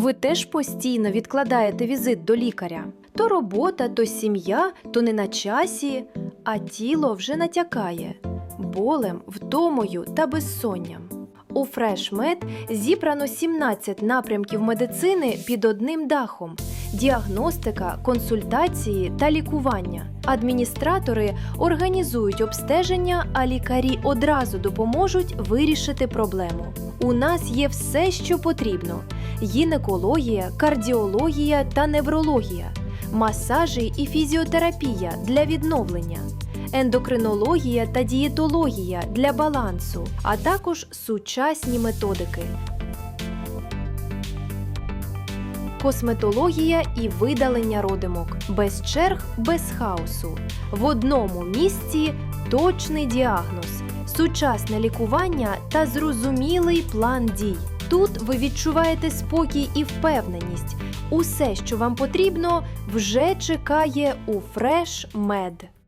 Ви теж постійно відкладаєте візит до лікаря. То робота, то сім'я, то не на часі, а тіло вже натякає болем, втомою та безсонням. У FreshMed зібрано 17 напрямків медицини під одним дахом: діагностика, консультації та лікування. Адміністратори організують обстеження, а лікарі одразу допоможуть вирішити проблему. У нас є все, що потрібно: гінекологія, кардіологія та неврологія, масажі і фізіотерапія для відновлення ендокринологія та дієтологія для балансу, а також сучасні методики. Косметологія і видалення родимок без черг, без хаосу. В одному місці точний діагноз, сучасне лікування та зрозумілий план дій. Тут ви відчуваєте спокій і впевненість. Усе, що вам потрібно, вже чекає у Fresh Med.